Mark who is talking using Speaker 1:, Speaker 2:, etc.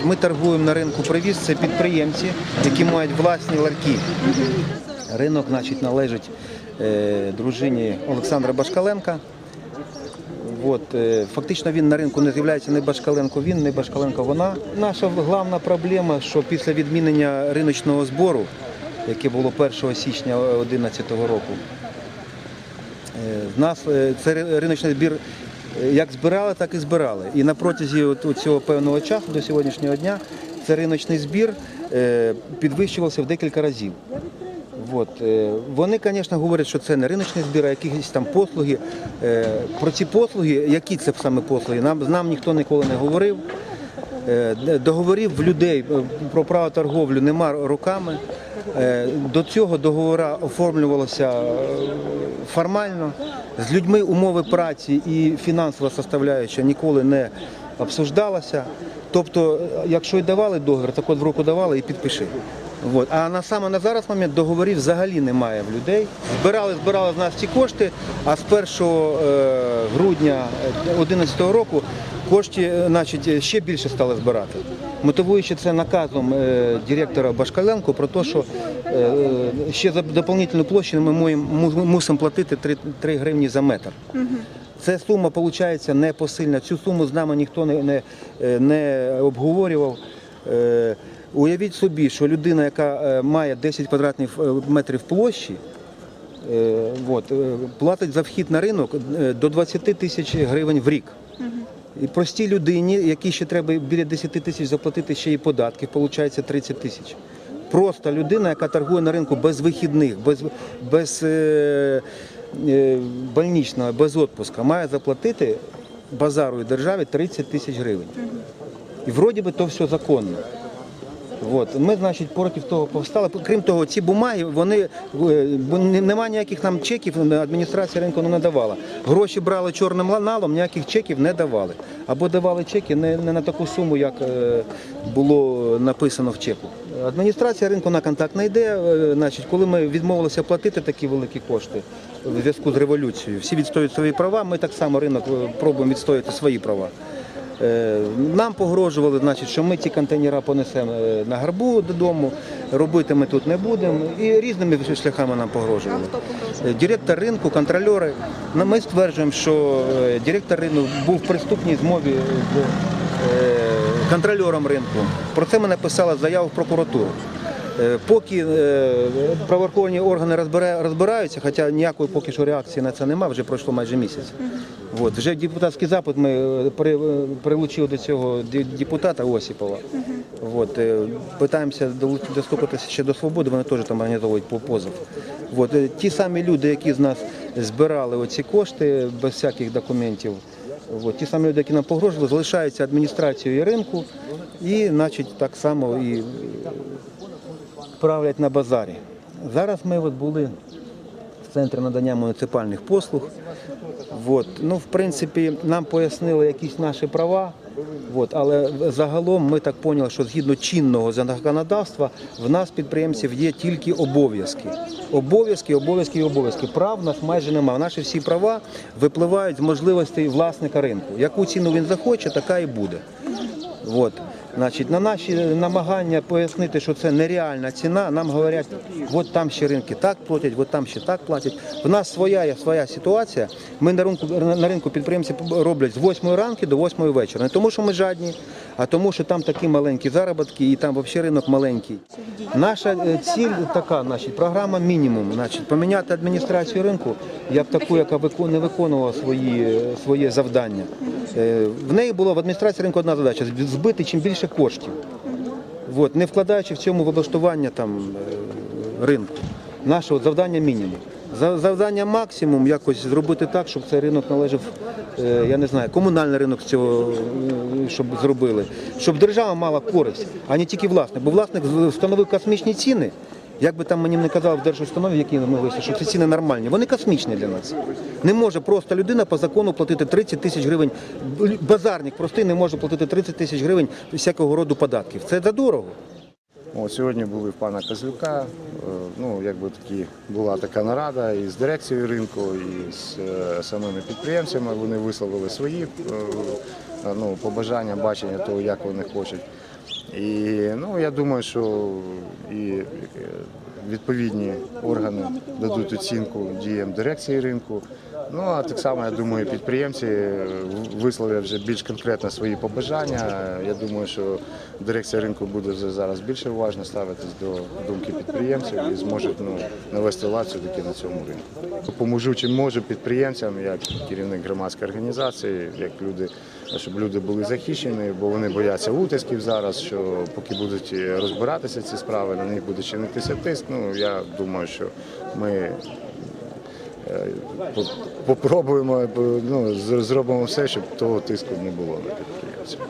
Speaker 1: Значить, ми торгуємо на ринку привіз, це підприємці, які мають власні ларки. Ринок значить, належить е, дружині Олександра Башкаленка. От, е, фактично він на ринку не з'являється не Башкаленко він, не Башкаленко вона. Наша головна проблема, що після відмінення риночного збору, яке було 1 січня 2011 року, е, в нас е, це риночний збір як збирали, так і збирали. І на протязі от- цього певного часу до сьогоднішнього дня це риночний збір е, підвищувався в декілька разів. От. е, Вони, звісно, говорять, що це не риночний збір, а якісь там послуги. Е, Про ці послуги, які це саме послуги, нам, нам ніхто ніколи не говорив. Договорів в людей про право торговлю нема роками. Е, До цього договора оформлювалося е, формально. З людьми умови праці і фінансова составляюча ніколи не обсуждалася. Тобто, е, якщо й давали договір, так от в руку давали і підпиши. От. А на саме на зараз момент договорів взагалі немає в людей. Збирали, збирали з нас ці кошти, а з 1 е, грудня 2011 року кошти значить, ще більше стали збирати. Мотивуючи це наказом е, директора Башкаленко про те, що е, е, ще за доповнительну площу ми мусимо платити 3, 3 гривні за метр. Це сума виходить непосильна. Цю суму з нами ніхто не, не, не обговорював. Уявіть собі, що людина, яка має 10 квадратних метрів площі, от, платить за вхід на ринок до 20 тисяч гривень в рік. І простій людині, якій ще треба біля 10 тисяч заплатити ще і податки, виходить 30 тисяч. Просто людина, яка торгує на ринку без вихідних, без, без е, е, больничного, без відпуска, має заплатити базару і державі 30 тисяч гривень. І вроді би то все законно. От. Ми, значить, проти того повстали. Крім того, ці бумаги, вони е, нема ніяких нам чеків, адміністрація ринку не надавала. Гроші брали чорним ланалом, ніяких чеків не давали. Або давали чеки не, не на таку суму, як е, було написано в чеку. Адміністрація ринку на контакт не йде. е, Значить, коли ми відмовилися платити такі великі кошти в зв'язку з революцією, всі відстоюють свої права. Ми так само ринок е, пробуємо відстояти свої права. Е, Нам погрожували, значить, що ми ці контейнери понесемо е, на гарбу додому, робити ми тут не будемо. І різними шляхами нам погрожували. Е, Директор ринку, контрольори. Ну, Ми стверджуємо, що директор ринку був в приступній змові з контрольором ринку. Про це ми написали заяву в прокуратуру. Е, Поки е, правоохоронні органи розбираються, хоча ніякої поки що реакції на це немає, вже пройшло майже місяць. От, вже депутатський запит ми е, при- прилучили до цього депутата Осіпова. От, питаємося достукатися ще до свободи, вони теж там організовують по- позов. От, ті самі люди, які з нас збирали оці кошти без всяких документів, от, ті самі люди, які нам погрожували, залишаються адміністрацією і ринку і, значить, так само і правлять на базарі. Зараз ми от були в центрі надання муніципальних послуг. От. Ну, в принципі, нам пояснили якісь наші права, от. але загалом ми так поняли, що згідно чинного законодавства в нас підприємців є тільки обов'язки. Обов'язки, обов'язки і обов'язки. Прав нас майже немає. Наші всі права випливають з можливостей власника ринку. Яку ціну він захоче, така і буде. От. Значить, на наші намагання пояснити, що це нереальна ціна, нам говорять, от там ще ринки так платять, от там ще так платять. В нас своя є своя ситуація. Ми на ринку на ринку підприємці роблять з 8 ранку до 8 вечора. Не тому, що ми жадні, а тому, що там такі маленькі заробітки і там взагалі ринок маленький. Наша е, ціль така, значить, програма мінімум. Значить, поміняти адміністрацію ринку як таку, яка не виконувала свої, е, своє завдання. Е, В неї була в адміністрації ринку одна задача збити чим більше коштів. От, не вкладаючи в цьому в облаштування там, е, ринку. Наше от завдання мінімум. Завдання максимум якось зробити так, щоб цей ринок належав, е, я не знаю, комунальний ринок цього е, щоб зробили, щоб держава мала користь, а не тільки власник. Бо власник встановив космічні ціни. Як би там мені не казали в держустанові, які ми вийшли, що ці ціни нормальні, вони космічні для нас. Не може просто людина по закону платити 30 тисяч гривень. Базарник простий не може платити 30 тисяч гривень всякого роду податків. Це задорого.
Speaker 2: От, сьогодні були в пана Козлюка. Е, Ну, якби такі була така нарада і з дирекцією ринку, і з е, самими підприємцями. Вони висловили свої е, ну, побажання, бачення того, як вони хочуть. І ну, я думаю, що і відповідні органи дадуть оцінку діям дирекції ринку. Ну а так само, я думаю, підприємці е, висловлять вже більш конкретно свої побажання. Я думаю, що дирекція ринку буде вже зараз більше уважно ставитись до думки підприємців і зможе ну, навести лад все-таки на цьому ринку. Поможу чим можу підприємцям, як керівник громадської організації, як люди, щоб люди були захищені, бо вони бояться утисків зараз. Що поки будуть розбиратися ці справи, на них буде чинитися тиск. Ну я думаю, що ми е, попробуємо, ну, зробимо все, щоб того тиску не було на підприємців.